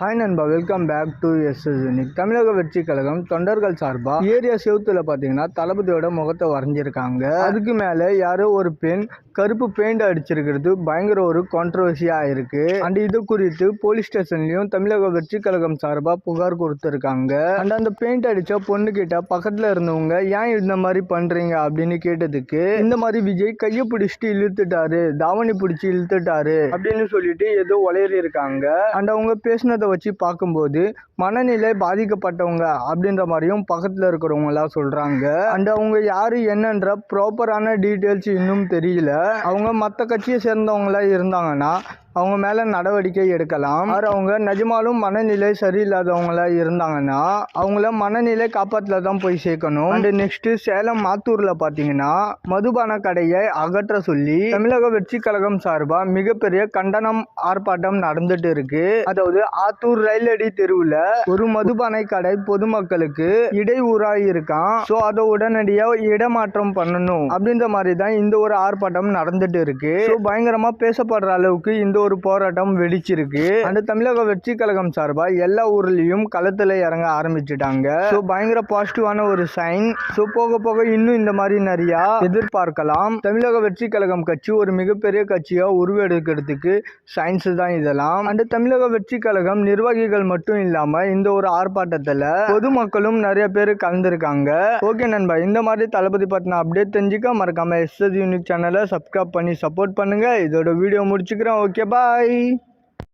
Hi நண்பா. Welcome back to S unique Tamilaga Vettri Kazhagam தொண்டர்கள் சார்பாக ஏரியா செவுத்துல பாத்தீங்கன்னா தளபதியோட முகத்தை வரைஞ்சிருக்காங்க. அதுக்கு மேல யாரோ ஒரு பெண் கருப்பு பெயிண்ட் அடிச்சிருக்கிறது. பயங்கர ஒரு கான்ட்ரவர்சியாக இருக்கு. அண்ட் இது குறித்து போலீஸ் ஸ்டேஷன்லையும் தமிழக வெற்றி கழகம் சார்பாக புகார் கொடுத்துருக்காங்க. அண்ட் அந்த பெயிண்ட் அடிச்ச பொண்ணு கிட்ட பக்கத்தில் இருந்தவங்க ஏன் இந்த மாதிரி பண்றீங்க? அப்படின்னு கேட்டதுக்கு இந்த மாதிரி விஜய் கையை பிடிச்சிட்டு இழுத்துட்டாரு. தாவணி பிடிச்சி இழுத்துட்டாரு. அப்படின்னு சொல்லிட்டு ஏதோ உளையறி இருக்காங்க அண்ட் அவங்க பேசினதை வச்சு பார்க்கும்போது மனநிலை பாதிக்கப்பட்டவங்க அப்படின்ற மாதிரியும் பக்கத்தில் இருக்கிறவங்க சொல்கிறாங்க அண்ட் அவங்க யார் என்னன்ற ப்ராப்பரான டீட்டெயில்ஸ் இன்னும் தெரியல. அவங்க மற்ற கட்சியை சேர்ந்தவங்களா இருந்தாங்கன்னா அவங்க மேல நடவடிக்கை எடுக்கலாம். ஆர் அவங்க நிஜமாலும் மனநிலை சரியில்லாதவங்களா இருந்தாங்கன்னா அவங்கள மனநிலை காப்பாத்துல தான் போய் சேர்க்கணும். அண்ட் நெக்ஸ்ட் சேலம் மாத்தூர்ல பாத்தீங்கன்னா மதுபான கடையை அகற்ற சொல்லி தமிழக வெற்றி கழகம் சார்பா மிகப்பெரிய கண்டனம் ஆர்ப்பாட்டம் நடந்துட்டு இருக்கு. அதாவது ஆத்தூர் ரயிலடி தெருவுல ஒரு மதுபானை கடை பொதுமக்களுக்கு இடையூறாய் இருக்கான். ஸோ அதை உடனடியா இடமாற்றம் பண்ணணும். அப்படின்ற மாதிரி தான் இந்த ஒரு ஆர்ப்பாட்டம் நடந்துட்டு இருக்கு. பயங்கரமாக பயங்கரமா பேசப்படுற அளவுக்கு இந்த ஒரு ஒரு போராட்டம் வெடிச்சிருக்கு. அந்த தமிழக வெற்றி கழகம் சார்பா எல்லா ஊர்லயும் களத்துல இறங்க ஆரம்பிச்சுட்டாங்க. ஸோ பயங்கர பாசிட்டிவான ஒரு சைன் ஸோ போக போக இன்னும் இந்த மாதிரி நிறைய எதிர்பார்க்கலாம். தமிழக வெற்றி கழகம் கட்சி ஒரு மிகப்பெரிய கட்சியா உருவெடுக்கிறதுக்கு சயின்ஸ் தான் இதெல்லாம். அந்த தமிழக வெற்றி கழகம் நிர்வாகிகள் மட்டும் இல்லாம இந்த ஒரு ஆர்ப்பாட்டத்துல பொதுமக்களும் நிறைய பேர் கலந்துருக்காங்க. ஓகே நண்பா. இந்த மாதிரி தளபதி பத்தின அப்டேட் தெரிஞ்சுக்க மறக்காம எஸ்எஸ் யூனிக் சேனலை சப்ஸ்கிரைப் பண்ணி சப்போர்ட் பண்ணுங்க. இதோட வீடியோ முடிச்சுக்கிறேன். Okay bye